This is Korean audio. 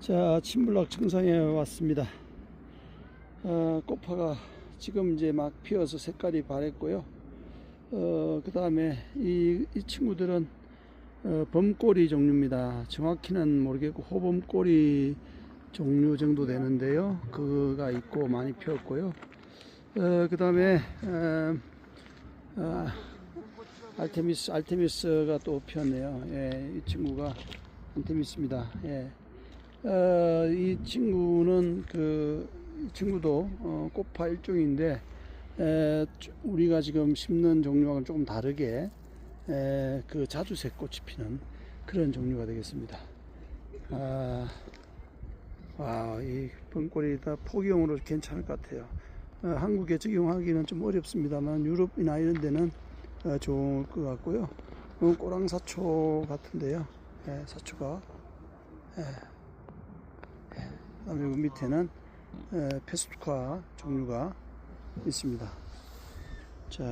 자, 침블락 청상에 왔습니다. 어, 꽃파가 지금 이제 막 피어서 색깔이 바랬고요. 어, 그 다음에 이, 이 친구들은 어, 범꼬리 종류입니다. 정확히는 모르겠고 호범꼬리 종류 정도 되는데요. 그가 있고 많이 피었고요. 어, 그 다음에 어, 어, 알테미스 알테미스가 또 피었네요. 예, 이 친구가 알테미스입니다. 예. 어, 이 친구는 그, 이 친구도 어, 꽃파 일종인데, 우리가 지금 심는 종류와는 조금 다르게, 에, 그 자주색 꽃이 피는 그런 종류가 되겠습니다. 아, 와, 이 벙꼬리 다 포기용으로 괜찮을 것 같아요. 어, 한국에 적용하기는 좀 어렵습니다만, 유럽이나 이런 데는 어, 좋을 것 같고요. 어, 꼬랑사초 같은데요. 예, 사초가. 여기 밑에는 에, 페스투카 종류가 있습니다. 자,